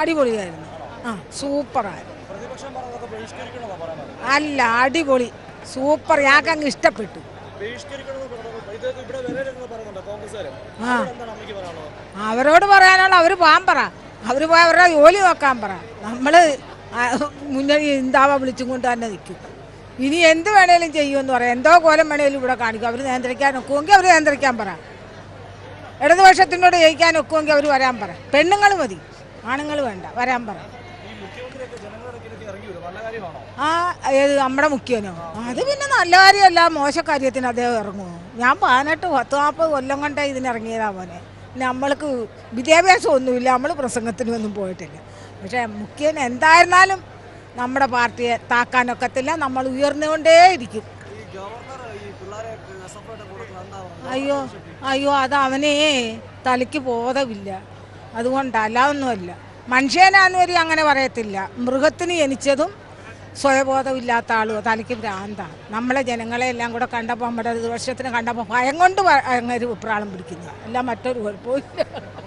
അടിപൊളിയായിരുന്നു. ആ സൂപ്പറായിരുന്നു. അല്ല അടിപൊളി. സൂപ്പർ. ഞങ്ങൾക്ക് അങ്ങ് ഇഷ്ടപ്പെട്ടു. അവരോട് പറയാനുള്ള അവർ പോകാൻ പറ. അവർ പോയി അവരുടെ ജോലി നോക്കാൻ പറ. നമ്മൾ മുന്നണി ഇന്താവ വിളിച്ചും കൊണ്ട് തന്നെ നിൽക്കും. ഇനി എന്ത് വേണേലും ചെയ്യുമെന്ന് പറയാം. എന്തോ കോലം വേണേലും ഇവിടെ കാണിക്കും. അവർ നിയന്ത്രിക്കാൻ ഒക്കുമെങ്കിൽ അവർ നിയന്ത്രിക്കാൻ പറ. ഇടതുപക്ഷത്തിനോട് ജയിക്കാൻ ഒക്കുമെങ്കിൽ അവർ വരാൻ പറ. പെണ്ണുങ്ങൾ മതി. ആണുങ്ങൾ വേണ്ട. വരാൻ പറ. ആ ഏത് നമ്മുടെ മുഖ്യനോ? അത് പിന്നെ നല്ല കാര്യമല്ല. മോശ കാര്യത്തിന് അദ്ദേഹം ഇറങ്ങുമോ ഞാൻ പതിനെട്ട് പത്ത് നാൽപ്പത് കൊല്ലം കൊണ്ടേ ഇതിനിറങ്ങിയതാ മോനെ. നമ്മൾക്ക് വിദ്യാഭ്യാസം ഒന്നുമില്ല. നമ്മൾ പ്രസംഗത്തിനൊന്നും പോയിട്ടില്ല. പക്ഷേ മുഖ്യൻ എന്തായിരുന്നാലും നമ്മുടെ പാർട്ടിയെ താക്കാനൊക്കത്തില്ല നമ്മൾ എന്താ പറയുന്നത് അയ്യോ അയ്യോ അത് അവനെ തലയ്ക്ക് ബോധമില്ല. അതുകൊണ്ടല്ല അല്ലാതൊന്നുമല്ല. മനുഷ്യനാന്ന് വരെ അങ്ങനെ പറയത്തില്ല. മൃഗത്തിന് ജനിച്ചതും സ്വയബോധമില്ലാത്ത ആളും തലയ്ക്ക് ഭ്രാന്താണ്. നമ്മളെ ജനങ്ങളെ എല്ലാം കൂടെ കണ്ടപ്പോൾ നമ്മുടെ ഒരു വർഷത്തിന് കണ്ടപ്പോൾ ഭയം കൊണ്ട് അങ്ങനെ ഒരു ഉപ്രാളം പിടിക്കുന്നത് അല്ല മറ്റൊരു കുഴപ്പമില്ല